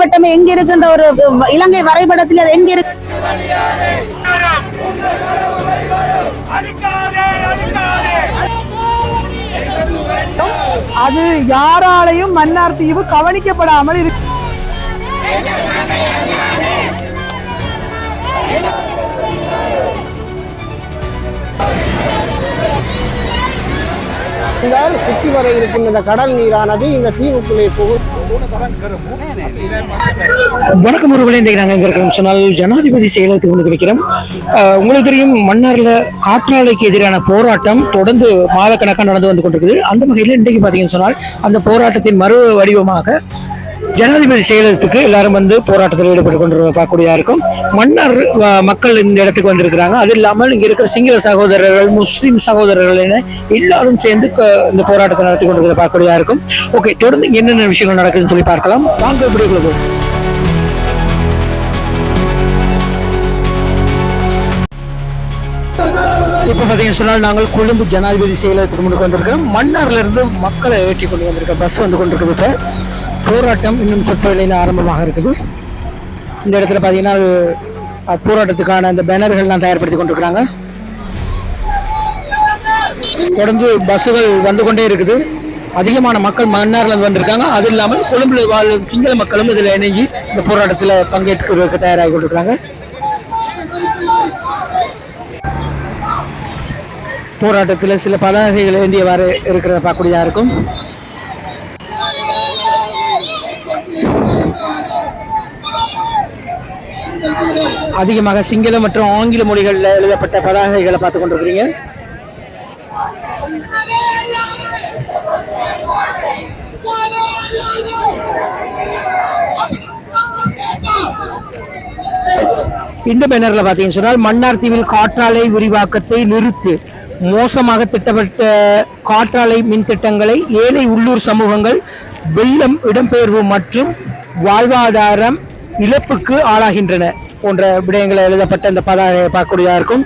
மாவட்டம் எங்க இருக்கின்ற ஒரு இலங்கை வரைபடத்தில் அது எங்க இருக்கு? அது யாராலையும் மன்னார் தீவு கவனிக்கப்படாமல் இருக்கு. இந்த சுற்றி வர இருக்கின்ற இந்த கடல் நீரானது இந்த தீவுக்குள்ளே போகும். வணக்கம் ஒருவர்களே இன்றைக்கு நாங்கள் எங்கே இருக்கிறோம். சொன்னால் ஜனாதிபதி செயலகத்துக்கு கொண்டு இருக்கிறோம். உங்களுக்கு தெரியும் மன்னாரில் காற்றாலைக்கு எதிரான போராட்டம் தொடர்ந்து மாதக்கணக்காக நடந்து வந்து கொண்டிருக்குது. அந்த வகையில் இன்றைக்கு பார்த்தீங்கன்னு சொன்னால் அந்த போராட்டத்தின் மறு வடிவமாக ஜனாதிபதி செயலகத்துக்கு எல்லாரும் வந்து போராட்டத்தில் ஈடுபட்டு கொண்டு பார்க்கக்கூடியதாக இருக்கும். மன்னர் மக்கள் இந்த இடத்துக்கு வந்திருக்கிறாங்க. அது இல்லாமல் இங்கே இருக்கிற சிங்கள சகோதரர்கள் முஸ்லீம் சகோதரர்கள் என எல்லாரும் சேர்ந்து இந்த போராட்டத்தை நடத்தி கொண்டு பார்க்கக்கூடியதாக இருக்கும். ஓகே தொடர்ந்து என்னென்ன விஷயங்கள் நடக்குதுன்னு சொல்லி பார்க்கலாம். வாங்க எப்படி போகும் இப்போ பார்த்தீங்கன்னு சொன்னால் நாங்கள் கொழும்பு ஜனாதிபதி செயலகத்துக்கு முன்னுக்கு வந்திருக்கோம் மன்னார்ல இருந்து மக்களை ஏற்றி கொண்டு வந்திருக்க பஸ் வந்து கொண்டிருக்கிறது. போராட்டம் இன்னும் சொற்பவேளையில் ஆரம்பமாக இருக்குது. இந்த இடத்துல பார்த்தீங்கன்னா போராட்டத்துக்கான அந்த பேனர்கள்லாம் தயார்படுத்தி கொண்டிருக்கிறாங்க. தொடர்ந்து பஸ்ஸுகள் வந்து கொண்டே இருக்குது. அதிகமான மக்கள் மன்னாரில் வந்திருக்காங்க. அது இல்லாமல் கொழும்புல வாழும் சிங்கள மக்களும் இதில் இணைஞ்சி இந்த போராட்டத்தில் பங்கேற்கிறதுக்கு தயாராகி கொண்டிருக்கிறாங்க. போராட்டத்தில் சில பதாகைகள் ஏந்தியவாறு இருக்கிறத பார்க்கக்கூடியதாக இருக்கும். அதிகமாக சிங்கள மற்றும் ஆங்கில மொழிகளில் எழுதப்பட்ட பதாகைகளை பார்த்து கொண்டிருக்கிறீங்க. இந்த பேனர்ல பார்த்தீங்கன்னு சொன்னால் மன்னார் தீவில் காற்றாலை விரிவாக்கத்தை நிறுத்து மோசமாக திட்டப்பட்ட காற்றாலை மின் திட்டங்களை ஏழை உள்ளூர் சமூகங்கள் வெள்ளம் இடம்பெயர்வு மற்றும் வாழ்வாதாரம் இழப்புக்கு ஆளாகின்றன. போன்ற விடயங்களை எழுதப்பட்ட இந்த பதாகையை பார்க்கக்கூடியதாக இருக்கும்.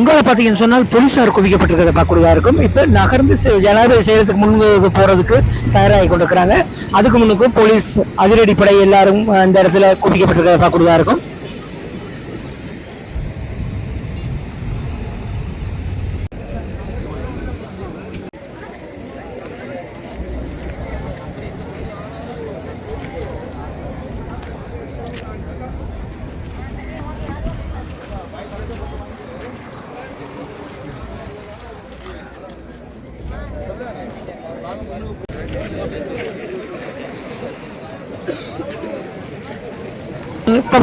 உங்களை பார்த்தீங்கன்னு சொன்னால் போலீஸார் குவிக்கப்பட்டிருக்கிறத பார்க்கக்கூடியதாக இருக்கும். இப்போ நகர்ந்து ஜனாதிபதி செயலத்துக்கு முன்பு போகிறதுக்கு தயாராகி கொண்டிருக்கிறாங்க. அதுக்கு முன்னுக்கு போலீஸ் அதிரடிப்படை எல்லாரும் அந்த இந்த இடத்துல குவிக்கப்பட்டிருக்கிறத பார்க்கக்கூடியதாக இருக்கும்.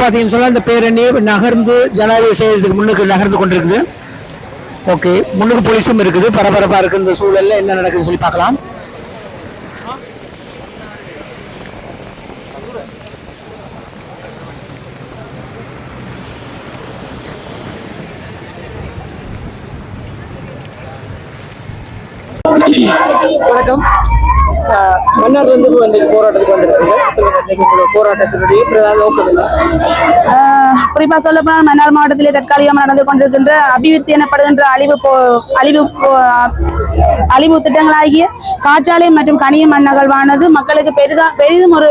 பார்த்தீங்கன்னு சொன்னால் இந்த பேரணி நகர்ந்து ஜனாதிபதி செயலத்துக்கு முன்னுக்கு நகர்ந்து கொண்டிருக்குது. ஓகே முன்னுக்கு போலீஸும் இருக்குது. பரபரப்பாக இருக்குது இந்த சூழலில் என்ன நடக்குதுன்னு சொல்லி பார்க்கலாம். மன்னர் வந்து வந்து போராட்டத்துக்கு வந்திருக்கீங்க. போராட்டத்தினுடைய பிரதான நோக்கம் குறிப்பா சொல்ல போனால் மன்னார் மாவட்டத்திலே தற்காலிகமாக நடந்து கொண்டிருக்கின்ற அபிவிருத்தி எனப்படுகின்ற அழிவு போ- அழிவு அழிவு திட்டங்களாகிய காற்றாலை மற்றும் கனிய மண்ணகழ்வானது மக்களுக்கு பெரிதா பெரிதும் ஒரு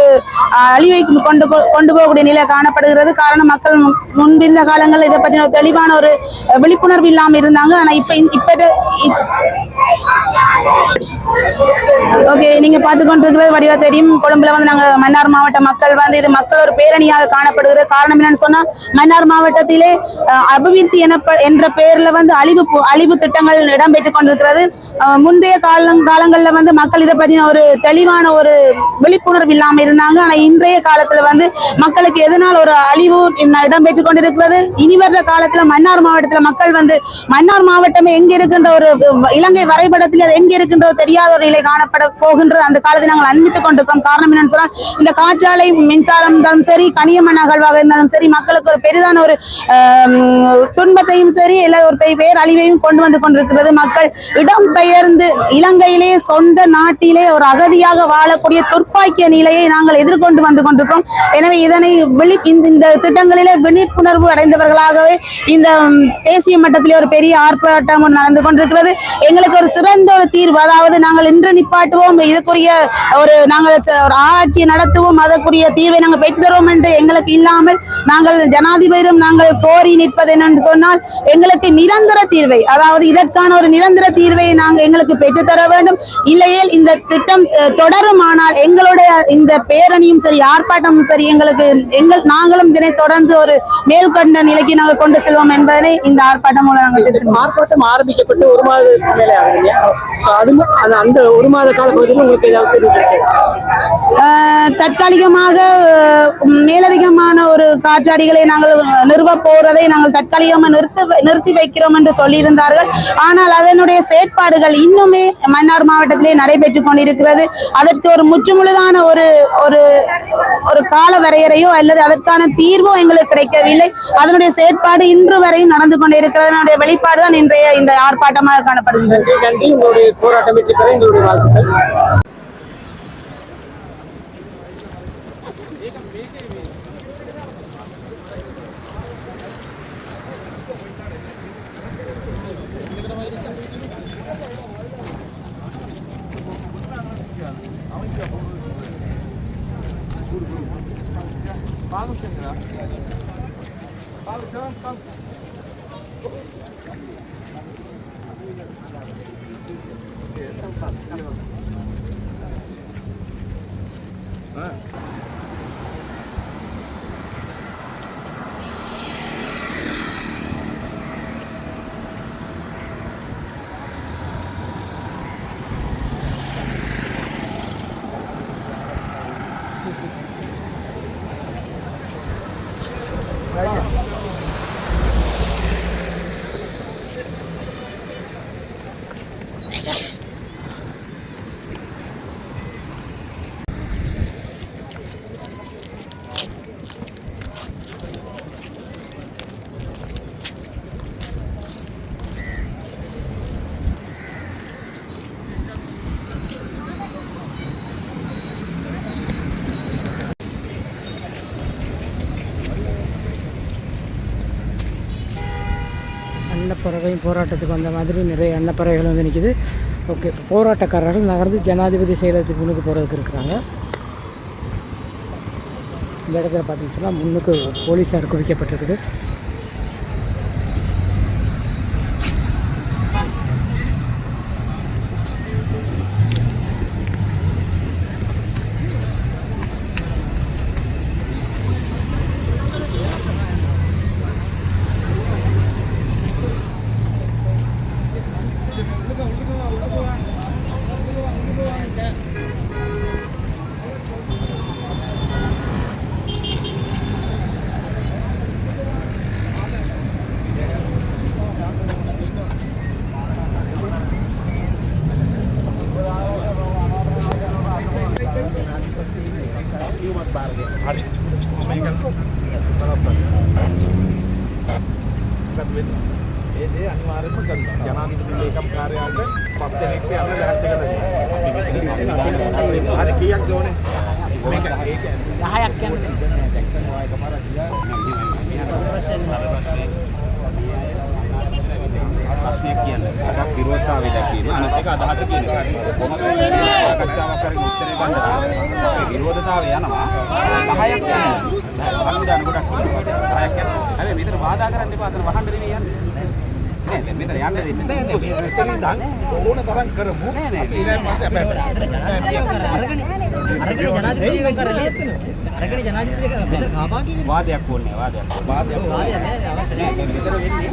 அழிவை கொண்டு கொண்டு போகக்கூடிய நிலை காணப்படுகிறது. காரணம் மக்கள் முன்பிருந்த காலங்களில் இதை பற்றின ஒரு தெளிவான ஒரு விழிப்புணர்வு இல்லாமல் இருந்தாங்க. ஆனால் இப்போ இப்ப ஓகே நீங்க பார்த்து கொண்டிருக்கிறது வடிவா தெரியும். கொழும்புல வந்து நாங்க மன்னார் மாவட்ட மக்கள் வந்து இது மக்கள் ஒரு பேரணியாக காணப்படுகிற காரணம் என்னன்னு சொன்னா மன்னார் மாவட்டத்திலே அபிவிருத்தி எனப்ப என்ற பெயர்ல வந்து அழிவு அழிவு திட்டங்கள் இடம்பெற்றுக் கொண்டிருக்கிறது. முந்தைய காலம் காலங்கள்ல வந்து மக்கள் இதை பத்தின ஒரு தெளிவான ஒரு விழிப்புணர்வு இல்லாமல் இருந்தாங்க. ஆனா இன்றைய காலத்துல வந்து மக்களுக்கு எதனால் ஒரு அழிவு இடம்பெற்று இடம்பெற்றுக் கொண்டிருக்கிறது? இனி வர்ற காலத்துல மன்னார் மாவட்டத்துல மக்கள் வந்து மன்னார் மாவட்டமே எங்க இருக்கின்ற ஒரு இலங்கை வரைபடத்தில் அது எங்க இருக்கின்றோ தெரியாத ஒரு நிலை காணப்பட போகின்றது அந்த காலத்தில் நாங்கள் அன்பித்துக் கொண்டிருக்கோம். காரணம் என்னன்னு சொன்னால் இந்த காற்றாலை மின்சாரம் இருந்தாலும் சரி கனியமன் அகழ்வாக இருந்தாலும் சரி மக்களுக்கு ஒரு பெரிதான ஒரு துன்பத்தையும் சரி இல்லை ஒரு பெ- பேரழிவையும் கொண்டு வந்து கொண்டிருக்கிறது மக்கள். இடம் பெயர்ந்து இலங்கையிலே சொந்த நாட்டிலே ஒரு அகதியாக வாழக்கூடிய துர்ப்பாக்கிய நிலையை நாங்கள் எதிர்கொண்டு வந்து கொண்டிருக்கிறோம். எனவே இதனை விழி இந்த இந்த திட்டங்களிலே விழிப்புணர்வு அடைந்தவர்களாகவே இந்த தேசிய மட்டத்திலே ஒரு பெரிய ஆர்ப்பாட்டம் நடந்து கொண்டிருக்கிறது. எங்களுக்கு ஒரு சிறந்த ஒரு தீர்வு. அதாவது நாங்கள் இன்று நிப்பாட்டுவோம். இதுக்குரிய ஒரு நாங்கள் ஒரு ஆராய்ச்சி நடத்துவோம் அதற்குரிய தீர்வை நாங்கள் பெற்று தருவோம் என்று எங்களுக்கு இல்லாமல் நாங்கள் ஜனாதிபதியிடம் நாங்கள் கோரி நிற்பது என்னென்று சொன்னால் எங்களுக்கு நிரந்தர தீர்வை அதாவது இதற்கான ஒரு நிரந்தர தீர்வை நாங்கள் எங்களுக்கு பெற்றுத்தர வேண்டும். இல்லையேல் இந்த திட்டம் தொடருமானால் எங்களுடைய இந்த பேரணியும் சரி ஆர்ப்பாட்டமும் சரி எங்களுக்கு எங்கள் நாங்களும் இதனை தொடர்ந்து ஒரு மேல்கண்ட நிலைக்கு நாங்கள் கொண்டு செல்வோம் என்பதனை இந்த ஆர்ப்பாட்டம் மூலம் நாங்கள் ஆர்ப்பாட்டம் ஆரம்பிக்கப்பட்டு ஒரு மாத மேலே ஆகுது அந்த ஒரு மாத கால பகுதியில் உங்களுக்கு ஏதாவது தற்காலிகமாக மேலதிகமான ஒரு காற்றாடிகளை நாங்கள் நிறுவ போறதை நாங்கள் தற்காலிகமாக நிறுத்த நிறுத்தி வைக்கிறோம் என்று சொல்லியிருந்தார்கள். ஆனால் அதனுடைய செயற்பாடுகள் இன்னுமே மன்னார் மாவட்டத்திலே நடைபெற்றுக் கொண்டிருக்கிறது. அதற்கு ஒரு முற்றுமுழுதான ஒரு ஒரு ஒரு கால வரையறையோ அல்லது அதற்கான தீர்வோ எங்களுக்கு கிடைக்கவில்லை. அதனுடைய செயற்பாடு இன்று வரையும் நடந்து கொண்டிருக்கிறது. அதனுடைய வெளிப்பாடு தான் இன்றைய இந்த ஆர்ப்பாட்டமாக காணப்படுகின்றது. நன்றி நன்றி உங்களுடைய போராட்டம் வெற்றி பெற எங்களுடைய வாழ்த்துக்கள் பறவையும் போராட்டத்துக்கு வந்த மாதிரி நிறைய அன்னப்பறவைகள் வந்து நிற்கிது ஓகே போராட்டக்காரர்கள் நகர்ந்து ஜனாதிபதி செயலகத்துக்கு முன்னுக்கு போகிறதுக்கு இருக்கிறாங்க. இந்த இடத்துல பார்த்தீங்கன்னா முன்னுக்கு போலீஸார் குவிக்கப்பட்டிருக்குது. නෑ නෑ මෙතන ඉඳන් ඕන තරම් කරමු. නෑ, නෑ. අපි ඊළඟ මාසේ අපේ වාදයක් ඕනේ නෑ, වාදයක්. වාදයක් නෑ දැන් මෙතන වෙන්නේ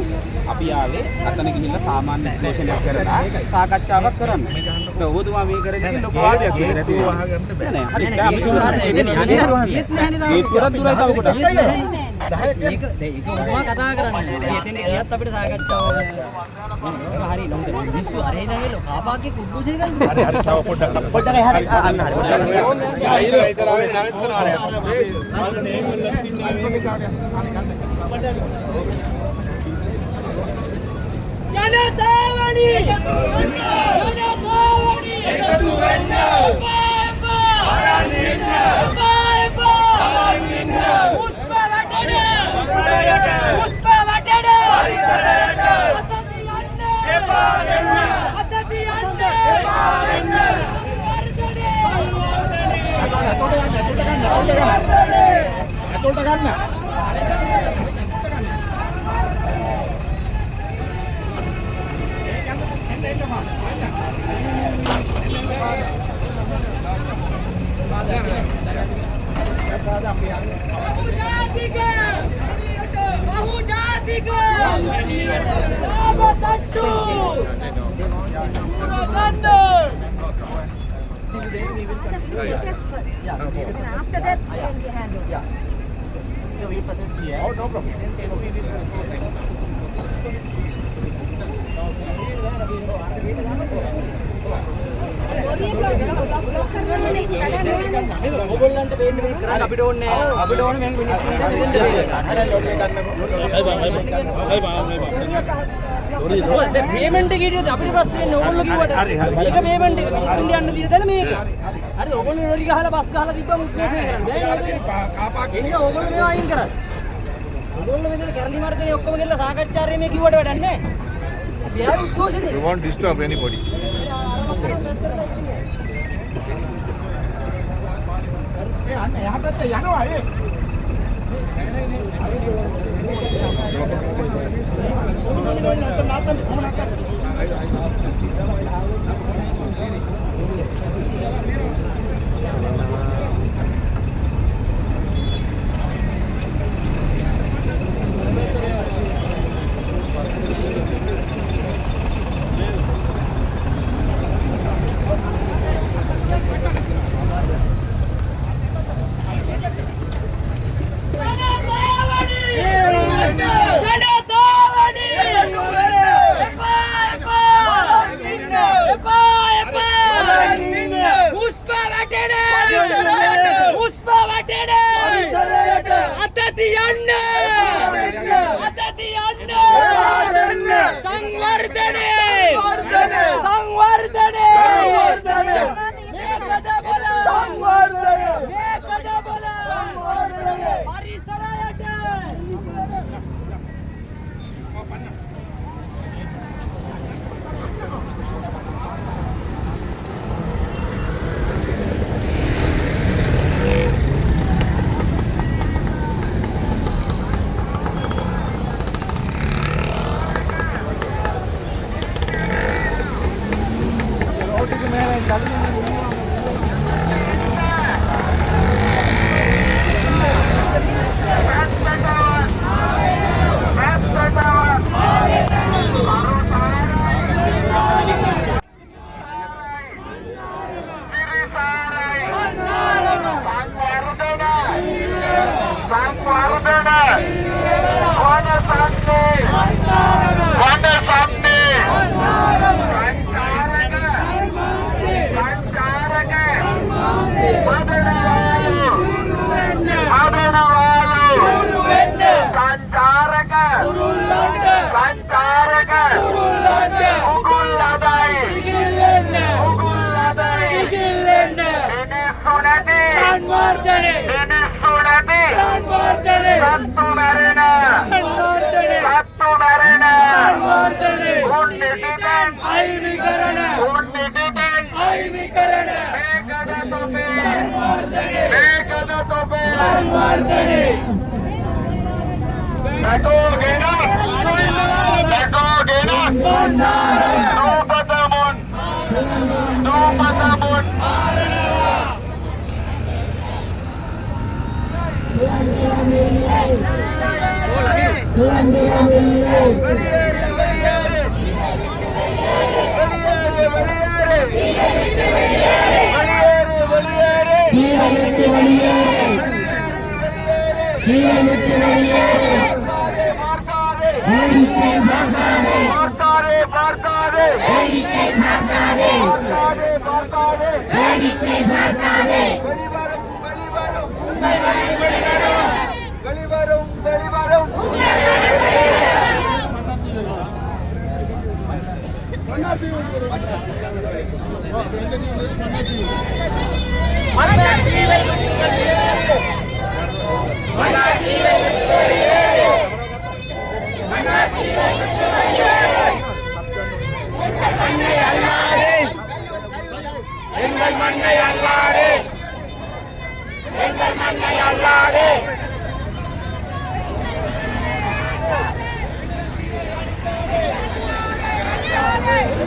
අපි ආවේ අතන ගිහිල්ලා සාමාන්‍ය විශ්ලේෂණයක් කරලා සාකච්ඡාවක් කරන්න. ඒක ඕතුමා මේ කරගෙන ලොකු වාදයක් කියලා ඇති වෙනවා. නෑ නෑ හරි. දැන් අපි යන්නේ ඒ තුරක් දුරයි තව කොට. ඒක ඒක ඔබම කතා කරන්නේ. එතෙන්ට ගියත් අපිට සාකච්ඡාව ඒක හරි නමුත් හරි හරි තව පොඩ්ඩක් පොඩ්ඩක් එහාට අන්න හරි ජනතාවනි ජනතාවනි එකතු වෙන්න එපා එපා Pushpa වටන Bahujatiga! Bahujatiga! Bahujatiga! test first. And after that, then we hand over. Oh, no problem. ඔයගොල්ලන්ට වෙන්න මේක කරන්න අපිට ඕනේ නැහැ. අපිට ඕනේ මේ මිනිස්සුන්ට මෙතෙන්ට දෙන්න. පේමන්ට් එක හිටියොත් අපිට ප්‍රශ්නේ නෑ ඕගොල්ලෝ පේමට ගට අපි පස්සෙන් ඔොල්ල කිවට ඒක පේමට මිනිස්සුන් යන්න දිරතන මේක. අර ඔගොල නොරි හල බස් හල තිබ මුදේශය ඒක ඔගොල මේ අයින් කර ඔගොල්ල මෙතන කරලි මර්තන ඔක්කොම කරලා සාකච්ඡාරය මේ කිව්වට වැඩන්නේ You won't disturb anybody. යනවා ඒ. ਨਾ ਤਾਂ ਨਾ ਤਾਂ Bandara! Bandara! Bandara! Bandara! பார்க்காதே பார்க்காதே பார்க்காதே வெளிவரும் வெளிவரும் வெளிவரும் வெளிவரும் எங்கள் மண்ணை அல்லாதே. எங்கள் மண்ணை அல்லாதே. Okay.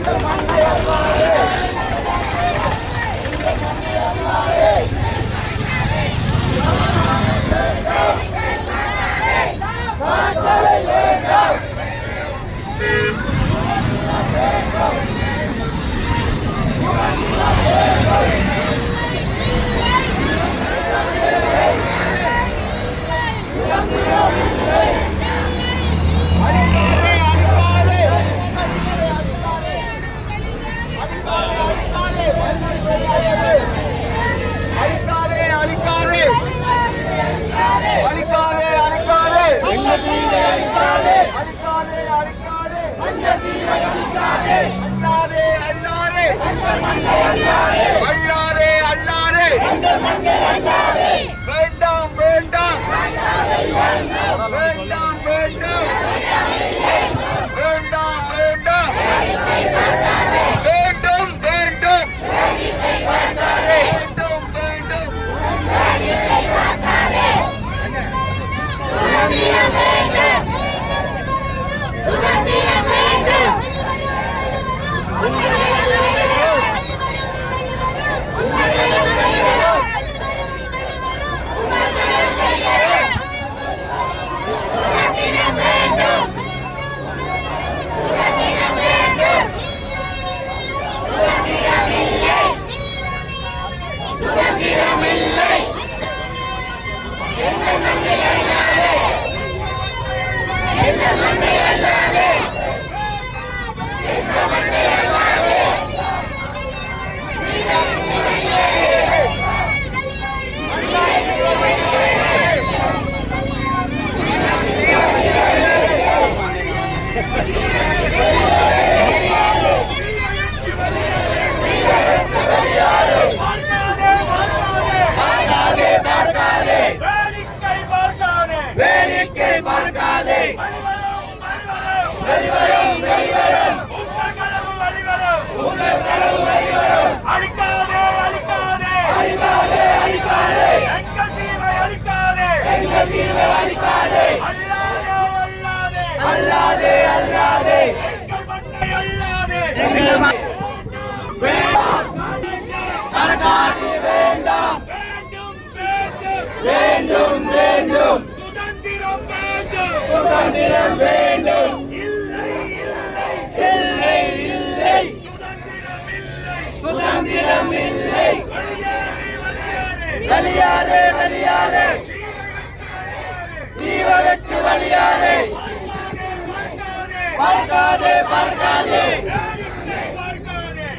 பார்க்காதே பார்க்காதே.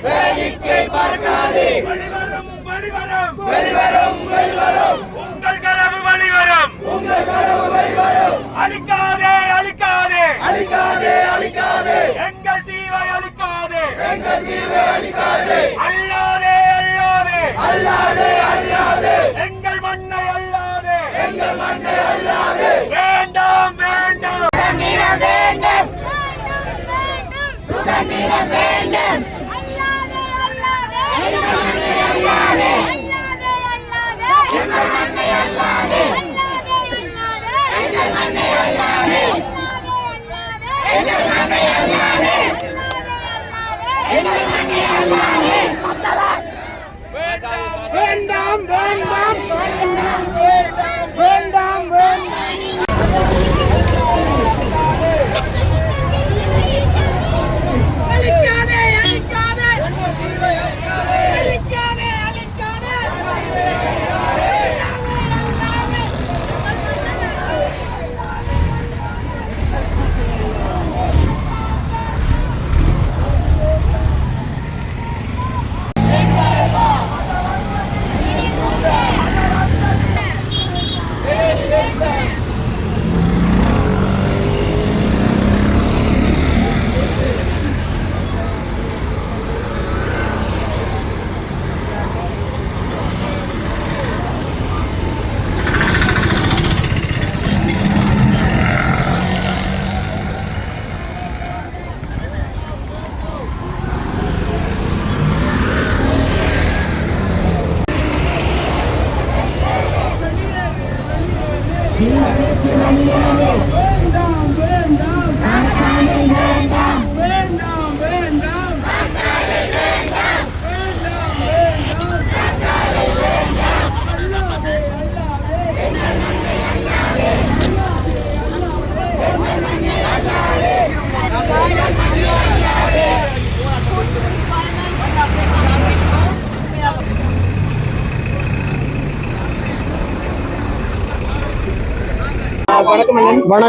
வேடிக்கை பார்க்காதே. வெளிவரும் வெளிவரும். வெளிவரும் உங்கள் கனவு வெளிவரும். உங்கள் கனவு வெளிவரும். அழிக்காதே அழிக்காதே. அழிக்காதே அழிக்காதே. எங்கள் தீவை அழிக்காதே. எங்கள் தீவை அழிக்காதே. அல்லாதே அல்லாதே. அல்லாதே அல்லாதே. எங்கள் மண்ணை அல்லாதே. எங்கள் மண்ணை அல்லாதே. வேண்டாம் வேண்டாம். வேண்டும். அல்லாதே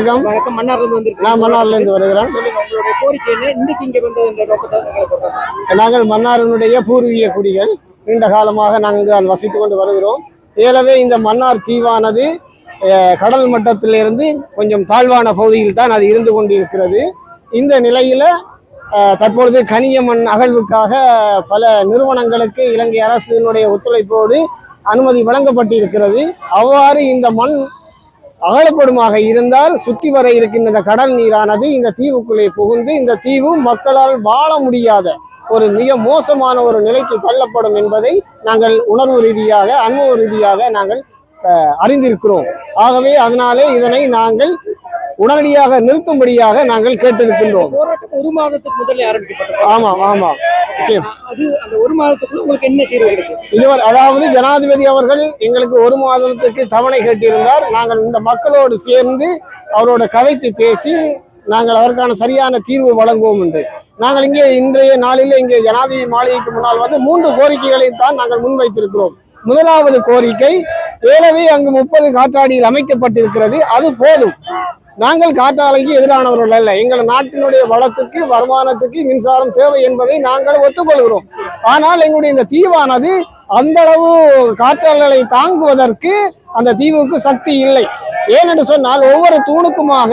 வணக்கம். வணக்கம். மன்னார்ல இருந்து வந்திருக்கீங்க. நான் மன்னார்ல இருந்து வருகிறேன். உங்களுடைய கோரிக்கை என்ன? இன்னைக்கு இங்க வந்தது என்ற நோக்கத்தை எங்களை சொல்றேன். நாங்கள் மன்னாரினுடைய பூர்வீக குடிகள். நீண்ட காலமாக நாங்கள் இங்கு வசித்துக் கொண்டு வருகிறோம். ஏலவே இந்த மன்னார் தீவானது கடல் மட்டத்திலிருந்து கொஞ்சம் தாழ்வான பகுதியில் தான் அது இருந்து கொண்டிருக்கிறது. இந்த நிலையில தற்பொழுது கனிய மண் அகழ்வுக்காக பல நிறுவனங்களுக்கு இலங்கை அரசினுடைய ஒத்துழைப்போடு அனுமதி வழங்கப்பட்டிருக்கிறது. அவ்வாறு இந்த மண் அகலப்படுமாக இருந்தால் சுற்றி வர இருக்கின்ற கடல் நீரானது இந்த தீவுக்குள்ளே புகுந்து இந்த தீவு மக்களால் வாழ முடியாத ஒரு மிக மோசமான ஒரு நிலைக்கு தள்ளப்படும் என்பதை நாங்கள் உணர்வு ரீதியாக அனுபவ ரீதியாக நாங்கள் அறிந்திருக்கிறோம். ஆகவே அதனாலே இதனை நாங்கள் உடனடியாக நிறுத்தும்படியாக நாங்கள் கேட்டிருக்கின்றோம். ஒரு மாதத்துக்கு முதல்ல ஆரம்பிக்கப்பட்டது. ஆமாம் ஆமாம் இதுவரை அதாவது ஜனாதிபதி அவர்கள் எங்களுக்கு ஒரு மாதத்துக்கு தவணை கேட்டிருந்தார். நாங்கள் இந்த மக்களோடு சேர்ந்து அவரோட கதைத்து பேசி நாங்கள் அதற்கான சரியான தீர்வு வழங்குவோம் என்று. நாங்கள் இங்கே இன்றைய நாளில் இங்கே ஜனாதிபதி மாளிகைக்கு முன்னால் வந்து மூன்று கோரிக்கைகளை தான் நாங்கள் முன்வைத்திருக்கிறோம். முதலாவது கோரிக்கை ஏலவே அங்கு முப்பது காற்றாடியில் அமைக்கப்பட்டிருக்கிறது. அது போதும். நாங்கள் காற்றாலைக்கு எதிரானவர்கள் அல்ல. எங்கள் நாட்டினுடைய வளத்துக்கு வருமானத்துக்கு மின்சாரம் தேவை என்பதை நாங்கள் ஒத்துக்கொள்கிறோம். ஆனால் எங்களுடைய இந்த தீவானது அந்த அளவு காற்றாலைகளை தாங்குவதற்கு அந்த தீவுக்கு சக்தி இல்லை. ஏனென்று சொன்னால் ஒவ்வொரு தூணுக்குமாக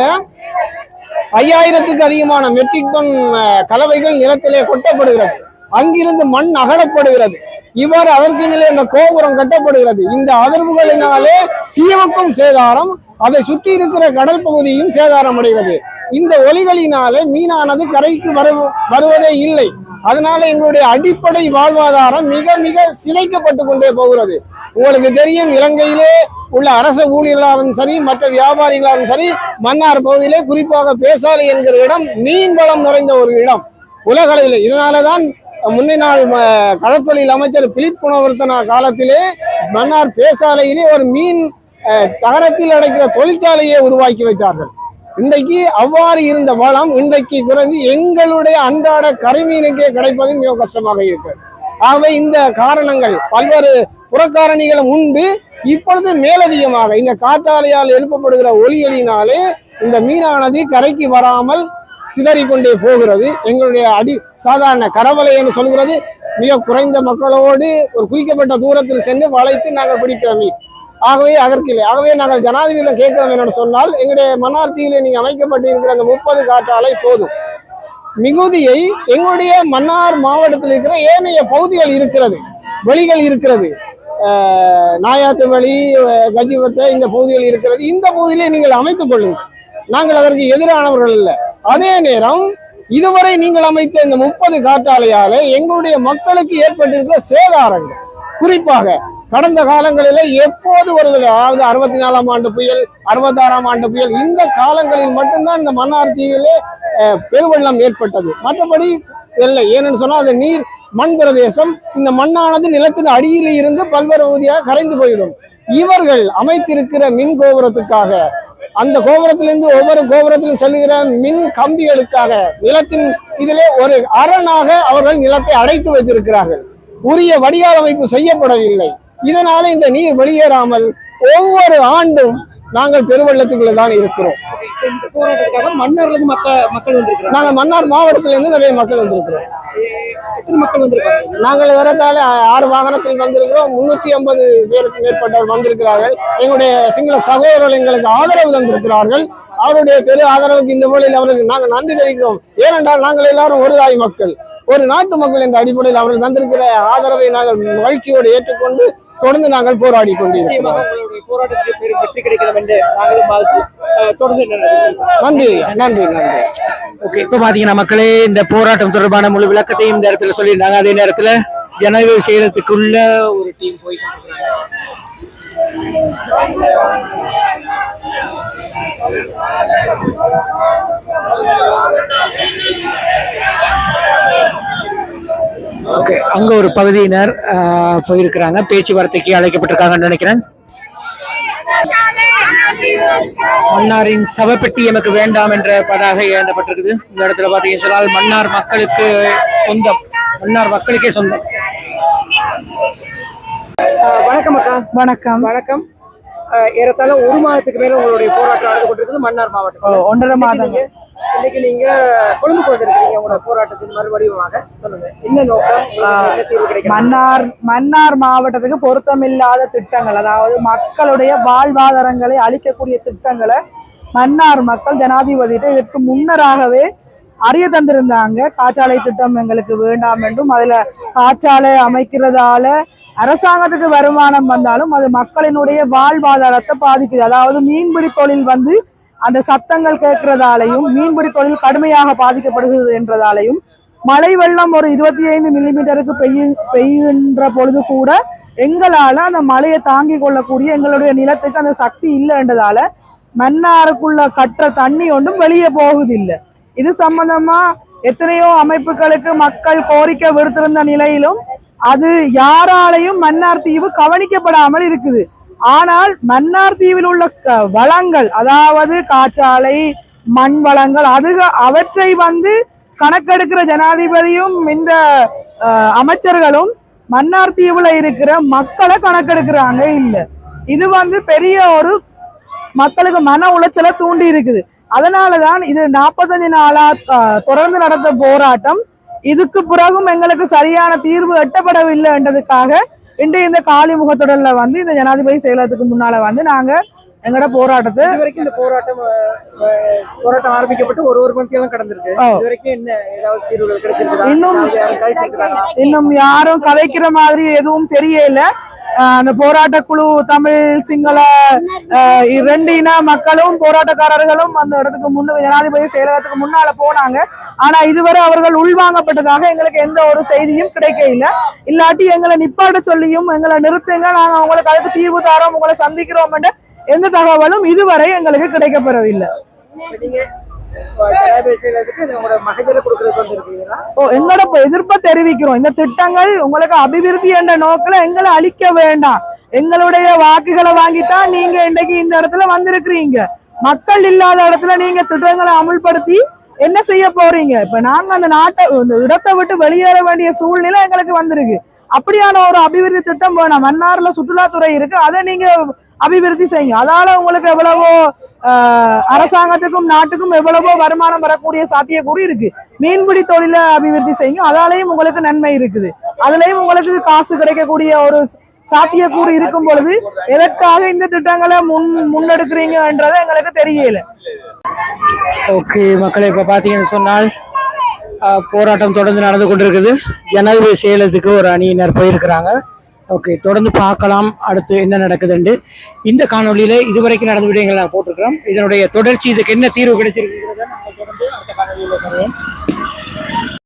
ஐயாயிரத்துக்கு அதிகமான மெட்ரிக் டன் கலவைகள் நிலத்திலே கொட்டப்படுகிறது. அங்கிருந்து மண் அகலப்படுகிறது. இவ்வாறு அதற்கு மேலே இந்த கோபுரம் கட்டப்படுகிறது. இந்த அதிர்வுகளினாலே தீவுக்கும் சேதாரம் அதை சுற்றி இருக்கிற கடல் பகுதியும் சேதாரம் அடைகிறது இந்த ஒலிகளினாலே மீனானது கரைக்கு வரு வருவதே இல்லை. அதனால எங்களுடைய அடிப்படை வாழ்வாதாரம் மிக மிக சிதைக்கப்பட்டு கொண்டே போகிறது. உங்களுக்கு தெரியும் இலங்கையிலே உள்ள அரச ஊழியர்களாலும் சரி மற்ற வியாபாரிகளாலும் சரி மன்னார் பகுதியிலே குறிப்பாக பேசாலை என்கிற இடம் மீன் வளம் நிறைந்த ஒரு இடம். உலகளவில் இதனாலதான் முன்னே நாள் ம- கடற்பொழில் அமைச்சர் பிலிப் குணவர்த்தனா காலத்திலே மன்னார் பேசாலையிலே ஒரு மீன் தகரத்தில் அடைக்கிற தொழிற்சாலையை உருவாக்கி வைத்தார்கள். இன்றைக்கு அவ்வாறு இருந்த வளம் இன்றைக்கு குறைந்து எங்களுடைய அன்றாட கரிமீனுக்கே கிடைப்பது மிக கஷ்டமாக இருக்கிறது. ஆகவே இந்த காரணங்கள் பல்வேறு புறக்காரணிகளும் உண்டு இப்பொழுது மேலதிகமாக இந்த காற்றாலையால் எழுப்பப்படுகிற ஒலிகளினாலே இந்த மீனானது கரைக்கு வராமல் சிதறிக்கொண்டே போகிறது. எங்களுடைய அடி சாதாரண கரவலை என்று சொல்கிறது. மிக குறைந்த மக்களோடு ஒரு குறிக்கப்பட்ட தூரத்தில் சென்று வளைத்து நாங்கள் பிடிக்கிற மீன். ஆகவே அதற்கு இல்லை ஆகவே நாங்கள் ஜனாதிபதியில் கேட்கிறோம் என்னன்னு சொன்னால் எங்களுடைய மன்னார் நீங்கள் அமைக்கப்பட்டு இருக்கிற அந்த முப்பது காற்றாலை போதும். மிகுதியை எங்களுடைய மன்னார் மாவட்டத்தில் இருக்கிற ஏனைய பகுதிகள் இருக்கிறது வழிகள் இருக்கிறது. நாயாத்து வழி கஜிபத்தை இந்த பகுதிகள் இருக்கிறது. இந்த பகுதியிலே நீங்கள் அமைத்துக் கொள்ளுங்கள். நாங்கள் அதற்கு எதிரானவர்கள் இல்லை அதே நேரம் இதுவரை நீங்கள் அமைத்த இந்த முப்பது காற்றாலையால எங்களுடைய மக்களுக்கு ஏற்பட்டிருக்கிற சேதாரங்கள் குறிப்பாக கடந்த காலங்களில் எப்போது ஒரு அதாவது அறுபத்தி நாலாம் ஆண்டு புயல் அறுபத்தாறாம் ஆண்டு புயல் இந்த காலங்களில் மட்டும்தான் இந்த மன்னார் தீவிலே பெருவெள்ளம் ஏற்பட்டது. மற்றபடி இல்லை. ஏன்னு சொன்னால் அது நீர் மண் பிரதேசம் இந்த மண்ணானது நிலத்தின் அடியில் இருந்து பல்வேறு பகுதியாக கரைந்து போயிடும். இவர்கள் அமைத்திருக்கிற மின் கோபுரத்துக்காக அந்த கோபுரத்திலிருந்து ஒவ்வொரு கோபுரத்திலும் செல்கிற மின் கம்பிகளுக்காக நிலத்தின் இதிலே ஒரு அரணாக அவர்கள் நிலத்தை அடைத்து வைத்திருக்கிறார்கள். உரிய வடிகால் அமைப்பு செய்யப்படவில்லை. இதனால இந்த நீர் வெளியேறாமல் ஒவ்வொரு ஆண்டும் நாங்கள் பெருவெள்ளத்துக்குள்ள தான் இருக்கிறோம். நாங்கள் மன்னார் மாவட்டத்திலிருந்து நிறைய மக்கள் வந்திருக்கிறோம். நாங்கள் வரத்தால ஆறு வாகனத்தில் வந்திருக்கிறோம். முன்னூத்தி ஐம்பது பேருக்கு மேற்பட்டவர் வந்திருக்கிறார்கள். எங்களுடைய சிங்கள சகோதரர்கள் எங்களுக்கு ஆதரவு தந்திருக்கிறார்கள். அவருடைய பெரு ஆதரவுக்கு இந்த வேளையில் அவர்களுக்கு நாங்கள் நன்றி தெரிவிக்கிறோம். ஏனென்றால் நாங்கள் எல்லாரும் ஒரு தாய் மக்கள். ஒரு நாட்டு மக்கள் என்ற அடிப்படையில் அவர்கள் தந்திருக்கிற ஆதரவை நாங்கள் மகிழ்ச்சியோடு ஏற்றுக்கொண்டு தொடர்ந்து நாங்கள் போராடி கொண்டிருக்கிறோம். வெற்றி கிடைக்கலாம் என்று தொடர்ந்து நன்றி நன்றி நன்றி. ஓகே இப்ப பாத்தீங்கன்னா மக்களே இந்த போராட்டம் தொடர்பான முழு விளக்கத்தையும் இந்த இடத்துல சொல்லியிருந்தாங்க. அதே நேரத்துல ஜனநாயக செய்யறதுக்குள்ள ஒரு டீம் போய் கொண்டிருக்கிறாங்க. ஓகே அங்க ஒரு பகுதியினர் போயிருக்கிறாங்க. பேச்சுவார்த்தைக்கு அழைக்கப்பட்டிருக்காங்கன்னு நினைக்கிறேன். மன்னாரின் சவப்பெட்டி எமக்கு வேண்டாம் என்ற பதாக ஏந்தப்பட்டிருக்குது. இந்த இடத்துல பாத்தீங்கன்னு சொன்னால் மன்னார் மக்களுக்கு சொந்தம். மன்னார் மக்களுக்கே சொந்தம். வணக்கம் அக்கா. வணக்கம். வணக்கம். ஏறத்தாழ ஒரு மாதத்துக்கு மேல உங்களுடைய போராட்டம் நடந்து கொண்டிருக்குது மன்னார் மாவட்டம் ஒன்றரை மாதங்கள். இன்னைக்கு நீங்க கொழும்புக்கு வந்திருக்கீங்க உங்களோட போராட்டத்தின் மறுவடிவமாக சொல்லுங்க. என்ன நோக்கம்? மன்னார் மன்னார் மாவட்டத்துக்கு பொருத்தமில்லாத திட்டங்கள் அதாவது மக்களுடைய வாழ்வாதாரங்களை அளிக்கக்கூடிய திட்டங்களை மன்னார் மக்கள் ஜனாதிபதியிட்ட இதற்கு முன்னராகவே அறிய தந்திருந்தாங்க. காற்றாலை திட்டம் எங்களுக்கு வேண்டாம் என்றும் அதுல காற்றாலை அமைக்கிறதால அரசாங்கத்துக்கு வருமானம் வந்தாலும் அது மக்களினுடைய வாழ்வாதாரத்தை பாதிக்குது. அதாவது மீன்பிடி தொழில் வந்து அந்த சத்தங்கள் கேட்கறதாலையும் மீன்பிடி தொழில் கடுமையாக பாதிக்கப்படுகிறது என்றதாலையும் மழை வெள்ளம் ஒரு இருபத்தி ஐந்து மில்லிமீட்டருக்கு பெய்யு பெய்கின்ற பொழுது கூட எங்களால் அந்த மழையை தாங்கி கொள்ளக்கூடிய எங்களுடைய நிலத்துக்கு அந்த சக்தி இல்லைன்றதால மன்னாருக்குள்ள கட்டுற தண்ணி ஒன்றும் வெளியே போகுதில்லை. இது சம்பந்தமா எத்தனையோ அமைப்புகளுக்கு மக்கள் கோரிக்கை விடுத்திருந்த நிலையிலும் அது யாராலையும் மன்னார் தீவு கவனிக்கப்படாமல் இருக்குது. ஆனால் மன்னார் தீவில் உள்ள க- வளங்கள் அதாவது காற்றாலை மண் வளங்கள் அது அவற்றை வந்து கணக்கெடுக்கிற ஜனாதிபதியும் இந்த அமைச்சர்களும் மன்னார் தீவுல இருக்கிற மக்களை கணக்கெடுக்கிறாங்க இல்ல. இது வந்து பெரிய ஒரு மக்களுக்கு மன உளைச்சலை தூண்டி இருக்குது. அதனாலதான் இது நாற்பத்தஞ்சு நாளா தொடர்ந்து நடந்த போராட்டம். இதுக்கு பிறகும் எங்களுக்கு சரியான தீர்வு எட்டப்படவில்லை என்றதுக்காக இன்று இந்த காலி முகத்தொடர்ல வந்து இந்த ஜனாதிபதி செயலகத்துக்கு முன்னால வந்து நாங்க எங்களோட போராட்டத்தை வரைக்கும் இந்த போராட்டம் போராட்டம் ஆரம்பிக்கப்பட்டு ஒரு ஒரு மணிக்கெல்லாம் கடந்திருக்கு. வரைக்கும் என்ன ஏதாவது தீர்வுகள் கிடைச்சிருக்குதா? இன்னும் இன்னும் யாரும் கதைக்கிற மாதிரி எதுவும் தெரியல. அந்த போராட்ட குழு தமிழ் சிங்கள அஹ் இரண்டு இன மக்களும் போராட்டக்காரர்களும் அந்த இடத்துக்கு முன்னு ஜனாதிபதி செயலகத்துக்கு முன்னால போனாங்க. ஆனா இதுவரை அவர்கள் உள்வாங்கப்பட்டதாக எங்களுக்கு எந்த ஒரு செய்தியும் கிடைக்க இல்லை இல்லாட்டி எங்களை நிப்பாட்ட சொல்லியும் எங்களை நிறுத்துங்க நாங்க உங்களுக்கு அதுக்கு தீர்வு தாரோம் உங்களை சந்திக்கிறோம் எந்த தகவலும் இதுவரை எங்களுக்கு கிடைக்கப்பெறவில்லை. எங்களோட எதிர்ப்பை தெரிவிக்கிறோம். இந்த திட்டங்கள் உங்களுக்கு அபிவிருத்தி என்ற நோக்கில எங்களை அழிக்க வேண்டாம். எங்களுடைய வாக்குகளை வாங்கித்தான் நீங்க இன்னைக்கு இந்த இடத்துல வந்திருக்கிறீங்க. மக்கள் இல்லாத இடத்துல நீங்க திட்டங்களை அமுல்படுத்தி என்ன செய்ய போறீங்க? இப்ப நாங்க அந்த நாட்டை இந்த இடத்தை விட்டு வெளியேற வேண்டிய சூழ்நிலை எங்களுக்கு வந்திருக்கு. அப்படியான ஒரு அபிவிருத்தி திட்டம் வேணாம். மன்னார்ல சுற்றுலாத்துறை இருக்கு. அதை நீங்க அபிவிருத்தி செய்யுங்க. அதால உங்களுக்கு எவ்வளவோ அரசாங்கத்துக்கும் நாட்டுக்கும் எவ்வளவோ வருமானம் வரக்கூடிய சாத்தியக்கூறு இருக்கு. மீன்பிடி தொழிலை அபிவிருத்தி செய்யுங்க. அதாலையும் உங்களுக்கு நன்மை இருக்குது. அதுலயும் உங்களுக்கு காசு கிடைக்கக்கூடிய ஒரு சாத்தியக்கூறு இருக்கும் பொழுது எதற்காக இந்த திட்டங்களை முன் முன்னெடுக்கிறீங்கன்றது எங்களுக்கு தெரியல. ஓகே மக்களை இப்போ பார்த்தீங்கன்னு சொன்னால் போராட்டம் தொடர்ந்து நடந்து கொண்டிருக்குது. ஜனாதிபதி செயலத்துக்கு ஒரு அணியினர் போயிருக்கிறாங்க. ஓகே தொடர்ந்து பார்க்கலாம். அடுத்து என்ன நடக்குதுண்டு? இந்த காணொளியில இதுவரைக்கும் நடந்த விடயங்கள் நான் போட்டிருக்கிறோம். இதனுடைய தொடர்ச்சி இதுக்கு என்ன தீர்வு கிடைச்சிருக்குங்கிறத நாங்கள் தொடர்ந்து அடுத்த காணொலியில் தருவோம்